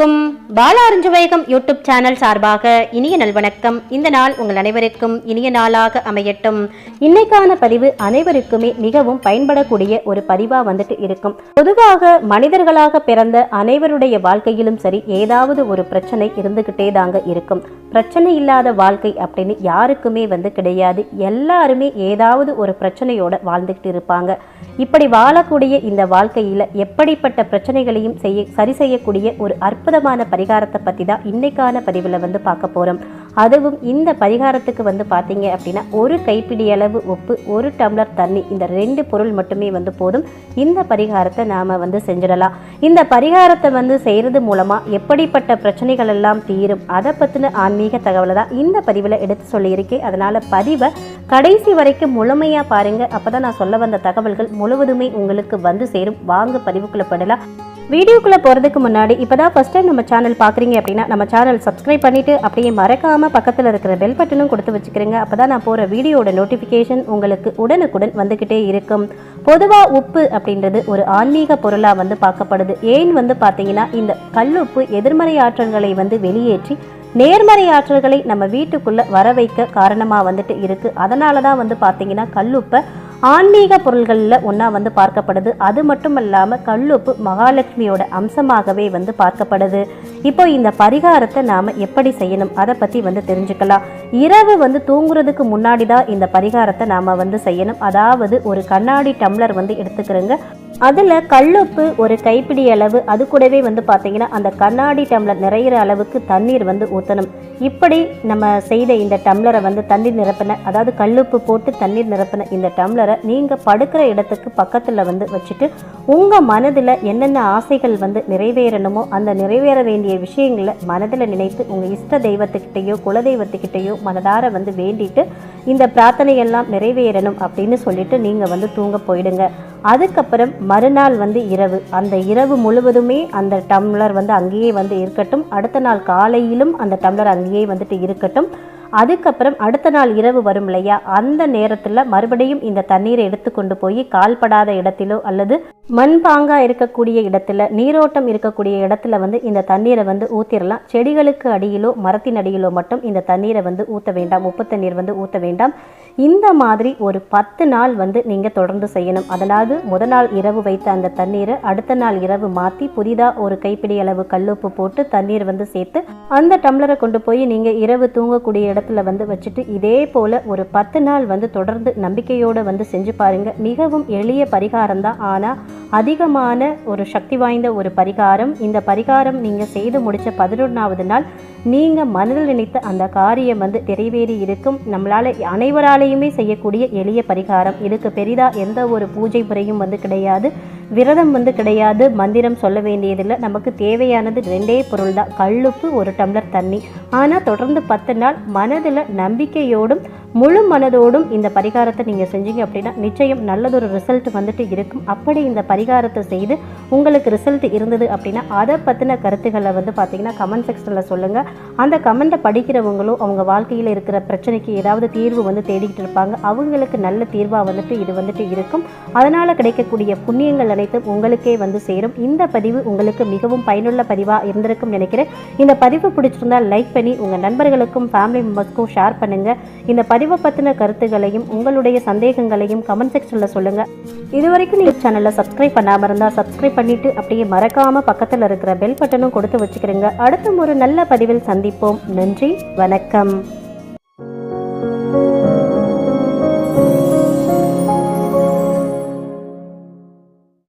பாலாரஞ்சுவேகம் YouTube channel சார்பாக இனிய நல்வணக்கம். இந்த நாள் உங்கள் அனைவருக்கும் இனிய நாளாக அமையட்டும். இன்னைக்கான பதிவு அனைவருக்குமே மிகவும் பயன்படக்கூடிய ஒரு பதிவாக வந்துட்டு இருக்கும். பொதுவாக மனிதர்களாக பிறந்த அனைவருடைய வாழ்க்கையிலும் சரி ஏதாவது ஒரு பிரச்சனை இருந்துகிட்டே தாங்க இருக்கும். பிரச்சனை இல்லாத வாழ்க்கை அப்படின்னு யாருக்குமே வந்து கிடையாது. எல்லாருமே ஏதாவது ஒரு பிரச்சனையோட வாழ்ந்துகிட்டு இருப்பாங்க. இப்படி வாழக்கூடிய இந்த வாழ்க்கையில எப்படிப்பட்ட பிரச்சனைகளையும் செய்ய சரி செய்யக்கூடிய ஒரு அற்புதமான பரிகாரத்தை பற்றி தான் இன்னைக்கான பதிவில் வந்து பார்க்க போறோம். அதுவும் இந்த பரிகாரத்துக்கு வந்து பார்த்தீங்க அப்படின்னா ஒரு கைப்பிடி அளவு உப்பு ஒரு டம்ளர் தண்ணி இந்த ரெண்டு பொருள் மட்டுமே வந்து போதும். இந்த பரிகாரத்தை நாம வந்து செஞ்சிடலாம். இந்த பரிகாரத்தை வந்து செய்யறது மூலமா எப்படிப்பட்ட பிரச்சனைகள் எல்லாம் தீரும் அதை பத்தின ஆன்மீக தகவலை தான் இந்த பதிவில் எடுத்து சொல்லியிருக்கேன். அதனால பதிவை கடைசி வரைக்கும் முழுமையா பாருங்க. அப்பதான் நான் சொல்ல வந்த தகவல்கள் முழுவதுமே உங்களுக்கு வந்து சேரும். வாங்க பதிவுக்குள்ளப்படலாம் படலாம் வீடியோக்குள்ளே போகிறதுக்கு முன்னாடி இப்போ தான் ஃபஸ்ட் டைம் நம்ம சேனல் பார்க்குறீங்க அப்படின்னா நம்ம சேனல் சப்ஸ்கிரைப் பண்ணிவிட்டு அப்படியே மறக்காமல் பக்கத்தில் இருக்கிற பெல் பட்டனும் கொடுத்து வச்சுக்கிறீங்க. அப்போ தான் நான் போகிற வீடியோட நோட்டிஃபிகேஷன் உங்களுக்கு உடனுக்குடன் வந்துக்கிட்டே இருக்கும். பொதுவாக உப்பு அப்படின்றது ஒரு ஆன்மீக பொருளாக வந்து பார்க்கப்படுது. ஏன் வந்து பார்த்தீங்கன்னா இந்த கல்லுப்பு எதிர்மறை ஆற்றல்களை வந்து வெளியேற்றி நேர்மறை ஆற்றல்களை நம்ம வீட்டுக்குள்ளே வர வைக்க காரணமாக வந்துட்டு இருக்குது அதனால தான் வந்து பார்த்தீங்கன்னா கல்லுப்பை ஆன்மீக பொருள்களில் ஒன்றா வந்து பார்க்கப்படுது. அது மட்டும் இல்லாமல் கல்லுப்பு மகாலட்சுமியோட அம்சமாகவே வந்து பார்க்கப்படுது. இப்போ இந்த பரிகாரத்தை நாம் எப்படி செய்யணும்? அதை பற்றி வந்து தெரிஞ்சுக்கலாம். இரவு வந்து தூங்குறதுக்கு முன்னாடி தான் இந்த பரிகாரத்தை நாம் வந்து செய்யணும். அதாவது ஒரு கண்ணாடி டம்ளர் வந்து எடுத்துக்கிறோங்க. அதில் கல்லுப்பு ஒரு கைப்பிடி அளவு. அது கூடவே வந்து பார்த்தீங்கன்னா அந்த கண்ணாடி டம்ளர் நிறையிற அளவுக்கு தண்ணீர் வந்து ஊற்றணும் இப்படி நம்ம செய்த இந்த டம்ளரை வந்து தண்ணீர் நிரப்பின அதாவது கல்லுப்பு போட்டு தண்ணீர் நிரப்பின இந்த டம்ளரை நீங்கள் படுக்கிற இடத்துக்கு பக்கத்தில் வந்து வச்சுட்டு உங்கள் மனதில் என்னென்ன ஆசைகள் வந்து நிறைவேறணுமோ அந்த நிறைவேற வேண்டிய விஷயங்களை மனதில் நினைத்து உங்கள் இஷ்ட தெய்வத்துக்கிட்டேயோ குலதெய்வத்துக்கிட்டேயோ மனதார வந்து வேண்டிட்டு இந்த பிரார்த்தனையெல்லாம் நிறைவேறணும் அப்படின்னு சொல்லிட்டு நீங்கள் வந்து தூங்க போயிடுங்க. அதுக்கப்புறம் மறுநாள் வந்து இரவு. அந்த இரவு முழுவதுமே அந்த டம்ளர் வந்து அங்கேயே வந்து இருக்கட்டும். அடுத்த நாள் காலையிலும் அந்த டம்ளர் அங்கேயே வந்துட்டு இருக்கட்டும். அதுக்கப்புறம் அடுத்த நாள் இரவு வரும் இல்லையா? அந்த நேரத்தில் மறுபடியும் இந்த தண்ணீரை எடுத்துக்கொண்டு போய் கால்படாத இடத்திலோ அல்லது மண்பாங்கா இருக்கக்கூடிய இடத்துல நீரோட்டம் இருக்கக்கூடிய இடத்துல வந்து இந்த தண்ணீரை வந்து ஊற்றிடலாம் செடிகளுக்கு அடியிலோ மரத்தின் அடியிலோ மட்டும் இந்த தண்ணீரை வந்து ஊற்ற வேண்டாம். உப்பு தண்ணீர் வந்து ஊற்ற வேண்டாம். இந்த மாதிரி ஒரு பத்து நாள் வந்து நீங்கள் தொடர்ந்து செய்யணும். அதாவது முத நாள் இரவு வைத்த அந்த தண்ணீரை அடுத்த நாள் இரவு மாற்றி புதிதாக ஒரு கைப்பிடி அளவு கல்லுப்பு போட்டு தண்ணீர் வந்து சேர்த்து அந்த டம்ளரை கொண்டு போய் நீங்கள் இரவு தூங்கக்கூடிய இடத்துல வந்து வச்சுட்டு இதே போல் ஒரு பத்து நாள் வந்து தொடர்ந்து நம்பிக்கையோடு வந்து செஞ்சு பாருங்க. மிகவும் எளிய பரிகாரம் தான் ஆனால் அதிகமான ஒரு சக்தி வாய்ந்த ஒரு பரிகாரம். இந்த பரிகாரம் நீங்கள் செய்து முடித்த பதினொன்றாவது நாள் நீங்கள் மனதில் நினைத்த அந்த காரியம் வந்து நிறைவேறி இருக்கும். நம்மளால் அனைவராலையுமே செய்யக்கூடிய எளிய பரிகாரம். இதுக்கு பெரிதாக எந்த ஒரு பூஜை முறையும் வந்து கிடையாது. விரதம் வந்து கிடையாது மந்திரம் சொல்ல வேண்டியதில்லை. நமக்கு தேவையானது ரெண்டே பொருள் தான் கல்லுப்பு ஒரு டம்ளர் தண்ணி. ஆனால் தொடர்ந்து பத்து நாள் மனதில் நம்பிக்கையோடும் முழு மனதோடும் இந்த பரிகாரத்தை நீங்கள் செஞ்சீங்க அப்படின்னா நிச்சயம் நல்லதொரு ரிசல்ட் வந்துட்டு இருக்கும். அப்படி இந்த பரிகாரத்தை செய்து உங்களுக்கு ரிசல்ட் இருந்தது அப்படின்னா அதை பற்றின கருத்துக்களை வந்து பார்த்தீங்கன்னா கமெண்ட் செக்ஷனில் சொல்லுங்கள் அந்த கமெண்ட்டை படிக்கிறவங்களும் அவங்க வாழ்க்கையில் இருக்கிற பிரச்சனைக்கு ஏதாவது தீர்வு வந்து தேடிக்கிட்டு இருப்பாங்க. அவங்களுக்கு நல்ல தீர்வாக வந்துட்டு இது வந்துட்டு இருக்கும். அதனால் கிடைக்கக்கூடிய புண்ணியங்கள் அனைத்தும் உங்களுக்கே வந்து சேரும். இந்த பதிவு உங்களுக்கு மிகவும் பயனுள்ள பதிவாக இருந்திருக்கும் நினைக்கிறேன். இந்த பதிவு பிடிச்சிருந்தால் லைக் பண்ணி உங்கள் நண்பர்களுக்கும் ஃபேமிலி மெம்பர்ஸ்க்கும் ஷேர் பண்ணுங்கள் இந்த பதிவை பற்றின கருத்துகளையும் உங்களுடைய சந்தேகங்களையும் கமெண்ட் செக்ஷனில் சொல்லுங்கள் இது வரைக்கும் நீங்கள் சேனலை சப்ஸ்கிரைப் பண்ணாமல் இருந்தால் சப்ஸ்கிரைப் பண்ணிவிட்டு அப்படியே மறக்காமல் பக்கத்தில் இருக்கிற பெல் பட்டனும் கொடுத்து வச்சுக்கிறேங்க. அடுத்த ஒரு நல்ல பதிவில் சந்திப்போம். நன்றி வணக்கம்.